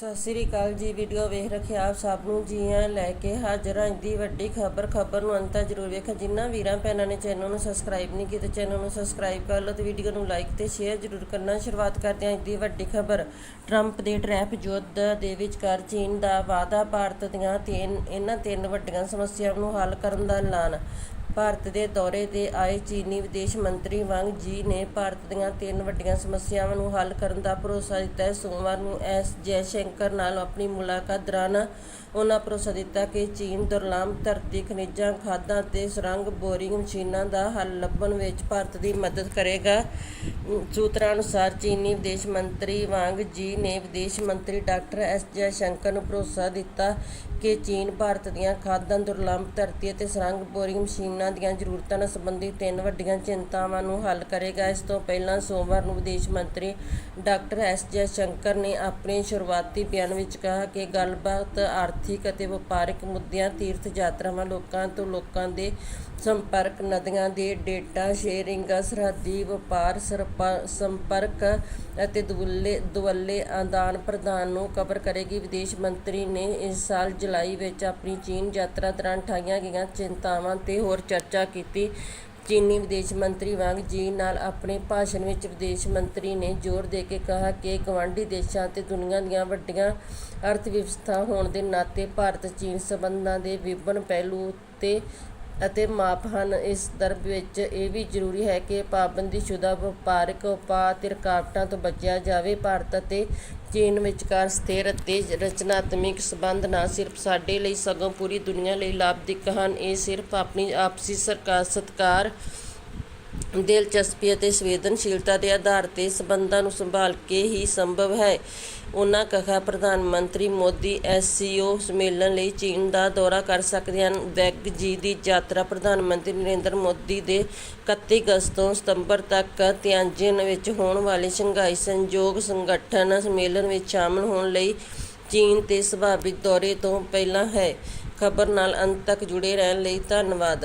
ਸਤਿ ਸ੍ਰੀ ਅਕਾਲ ਜੀ ਵੀਡੀਓ ਵੇਖ ਰੱਖਿਆ ਆਪ ਸਭ ਨੂੰ, ਜੀਆਂ ਲੈ ਕੇ ਹਾਜ਼ਰ ਹਾਂ ਅੱਜ ਦੀ ਵੱਡੀ ਖਬਰ ਖਬਰ ਨੂੰ ਅੰਤ ਜ਼ਰੂਰ ਵੇਖੋ ਜਿਨ੍ਹਾਂ ਵੀਰਾਂ ਭੈਣਾਂ ਨੇ ਚੈਨਲ ਨੂੰ ਸਬਸਕ੍ਰਾਈਬ ਨਹੀਂ ਕੀਤਾ ਚੈਨਲ ਨੂੰ ਸਬਸਕ੍ਰਾਈਬ ਕਰ ਲਓ ਤੇ ਵੀਡੀਓ ਨੂੰ ਲਾਈਕ ਤੇ ਸ਼ੇਅਰ ਜ਼ਰੂਰ ਕਰਨਾ। ਸ਼ੁਰੂਆਤ ਕਰਦੇ ਹਾਂ ਅੱਜ ਦੀ ਵੱਡੀ ਖਬਰ। ਟਰੰਪ ਦੇ ਟਰੈਫ ਯੁੱਧ ਦੇ ਵਿਚਕਾਰ ਚੀਨ ਦਾ ਵਾਅਦਾ ਭਾਰਤ ਦੀਆਂ ਤਿੰਨ, ਇਹਨਾਂ ਤਿੰਨ ਵੱਡੀਆਂ ਸਮੱਸਿਆਵਾਂ ਨੂੰ ਹੱਲ ਕਰਨ ਦਾ ਐਲਾਨ। ਭਾਰਤ ਦੇ ਦੌਰੇ ਤੇ ਆਏ ਚੀਨੀ ਵਿਦੇਸ਼ ਮੰਤਰੀ ਵਾਂਗ ਜੀ ਨੇ ਭਾਰਤ ਦੀਆਂ ਤਿੰਨ ਵੱਡੀਆਂ ਸਮੱਸਿਆਵਾਂ ਨੂੰ ਹੱਲ ਕਰਨ ਦਾ ਭਰੋਸਾ ਦਿੱਤਾ ਸੋਮਵਾਰ ਨੂੰ ਐਸ ਜੈਸ਼ੰਕਰ ਨਾਲ ਆਪਣੀ ਮੁਲਾਕਾਤ ਦੌਰਾਨ ਉਹਨਾਂ ਭਰੋਸਾ ਦਿੱਤਾ ਕਿ ਚੀਨ ਦੁਰਲੱਭ ਧਰਤੀ ਖਣਿਜਾਂ, ਖਾਦਾਂ ਅਤੇ ਸੁਰੰਗ ਬੋਰਿੰਗ ਮਸ਼ੀਨਾਂ ਦਾ ਹੱਲ ਲੱਭਣ ਵਿੱਚ ਭਾਰਤ ਦੀ ਮਦਦ ਕਰੇਗਾ। ਸੂਤਰਾਂ ਅਨੁਸਾਰ ਚੀਨੀ ਵਿਦੇਸ਼ ਮੰਤਰੀ ਵਾਂਗ ਜੀ ਨੇ ਵਿਦੇਸ਼ ਮੰਤਰੀ ਡਾਕਟਰ ਐਸ ਜੈਸ਼ੰਕਰ ਨੂੰ ਭਰੋਸਾ ਦਿੱਤਾ ਕਿ ਚੀਨ ਭਾਰਤ ਦੀਆਂ ਖਾਦਾਂ, ਦੁਰਲੱਭ ਧਰਤੀ ਅਤੇ ਸੁਰੰਗ ਬੋਰਿੰਗ ਮਸ਼ੀਨਾਂ ਦੀਆਂ ਜ਼ਰੂਰਤਾਂ ਨਾਲ ਸੰਬੰਧਿਤ ਤਿੰਨ ਵੱਡੀਆਂ ਚਿੰਤਾਵਾਂ ਨੂੰ ਹੱਲ ਕਰੇਗਾ। ਇਸ ਤੋਂ ਪਹਿਲਾਂ ਸੋਮਵਾਰ ਨੂੰ ਵਿਦੇਸ਼ ਮੰਤਰੀ ਡਾਕਟਰ ਐਸ ਜੈਸ਼ੰਕਰ ਨੇ ਆਪਣੇ ਸ਼ੁਰੂਆਤੀ ਬਿਆਨ ਵਿੱਚ ਕਿਹਾ ਕਿ ਗੱਲਬਾਤ ਆਰਥਿਕ ਅਤੇ ਵਪਾਰਕ ਮੁੱਦਿਆਂ ਤੀਰਥ ਯਾਤਰਾਵਾਂ ਲੋਕਾਂ ਤੋਂ ਲੋਕਾਂ ਦੇ ਸੰਪਰਕ, ਨਦੀਆਂ ਦੇ ਡੇਟਾ, ਸ਼ੇਅਰਿੰਗ, ਸਰਹੱਦੀ ਵਪਾਰ ਸਰ ਸੰਪਰਕ ਅਤੇ ਦੁਵੱਲੇ ਦੁਵੱਲੇ ਆਦਾਨ ਪ੍ਰਦਾਨ ਨੂੰ ਕਵਰ ਕਰੇਗੀ। ਵਿਦੇਸ਼ ਮੰਤਰੀ ਨੇ ਇਸ ਸਾਲ ਜੁਲਾਈ ਵਿੱਚ ਆਪਣੀ ਚੀਨ ਯਾਤਰਾ ਦੌਰਾਨ ਉਠਾਈਆਂ ਗਈਆਂ ਚਿੰਤਾਵਾਂ ਤੇ ਹੋਰ ਚਰਚਾ ਕੀਤੀ। ਚੀਨੀ ਵਿਦੇਸ਼ ਮੰਤਰੀ ਵਾਂਗ ਜੀ ਨਾਲ ਆਪਣੇ ਭਾਸ਼ਣ ਵਿੱਚ ਵਿਦੇਸ਼ ਮੰਤਰੀ ਨੇ ਜ਼ੋਰ ਦੇ ਕੇ ਕਿਹਾ ਕਿ ਗਵਾਂਢੀ ਦੇਸ਼ਾਂ ਤੇ ਦੁਨੀਆ ਦੀਆਂ ਵੱਡੀਆਂ ਅਰਥ ਵਿਵਸਥਾ ਹੋਣ ਦੇ ਨਾਤੇ ਭਾਰਤ ਚੀਨ ਸਬੰਧਾਂ ਦੇ ਵਿਭਿੰਨ ਪਹਿਲੂ ਉੱਤੇ ਅਤੇ ਮਾਪ ਹਨ। ਇਸ ਸੰਦਰਭ ਵਿੱਚ ਇਹ ਵੀ ਜ਼ਰੂਰੀ ਹੈ ਕਿ ਪਾਬੰਦੀਸ਼ੁਦਾ ਵਪਾਰਕ ਉਪਾਅ ਅਤੇ ਰੁਕਾਵਟਾਂ ਤੋਂ ਬਚਿਆ ਜਾਵੇ। ਭਾਰਤ ਅਤੇ ਚੀਨ ਵਿਚਕਾਰ ਸਥਿਰ ਅਤੇ ਰਚਨਾਤਮਿਕ ਸੰਬੰਧ ਨਾ ਸਿਰਫ ਸਾਡੇ ਲਈ ਸਗੋਂ ਪੂਰੀ ਦੁਨੀਆ ਲਈ ਲਾਭਦਾਇਕ ਹਨ। ਇਹ ਸਿਰਫ ਆਪਣੀ ਆਪਸੀ ਸਰਕਾਰ ਸਤਿਕਾਰ ਦਿਲਚਸਪੀ ਅਤੇ ਸੰਵੇਦਨਸ਼ੀਲਤਾ ਦੇ ਆਧਾਰ ਤੇ ਸਬੰਧਾਂ ਨੂੰ ਸੰਭਾਲ ਕੇ ਹੀ ਸੰਭਵ ਹੈ। ਉਨ੍ਹਾਂ ਕਿਹਾ, ਪ੍ਰਧਾਨ ਮੰਤਰੀ ਮੋਦੀ ਐਸਸੀਓ ਸੰਮੇਲਨ ਲਈ ਚੀਨ ਦਾ ਦੌਰਾ ਕਰ ਸਕਦੇ ਹਨ। ਵੈਗ ਜੀ ਦੀ ਯਾਤਰਾ ਪ੍ਰਧਾਨ ਮੰਤਰੀ ਨਰਿੰਦਰ ਮੋਦੀ ਦੇ 31 ਅਗਸਤ ਤੋਂ ਸਤੰਬਰ ਤੱਕ ਤਿਆਂਜਿਨ ਵਿੱਚ ਹੋਣ ਵਾਲੇ ਸ਼ੰਘਾਈ ਸਹਿਯੋਗ ਸੰਗਠਨ ਸੰਮੇਲਨ ਵਿੱਚ ਸ਼ਾਮਲ ਹੋਣ ਲਈ ਚੀਨ ਤੇ ਸੁਭਾਵਿਕ ਦੌਰੇ ਤੋਂ ਪਹਿਲਾਂ ਹੈ। ਖਬਰ ਨਾਲ ਅੰਤ ਤੱਕ ਜੁੜੇ ਰਹਿਣ ਲਈ ਧੰਨਵਾਦ।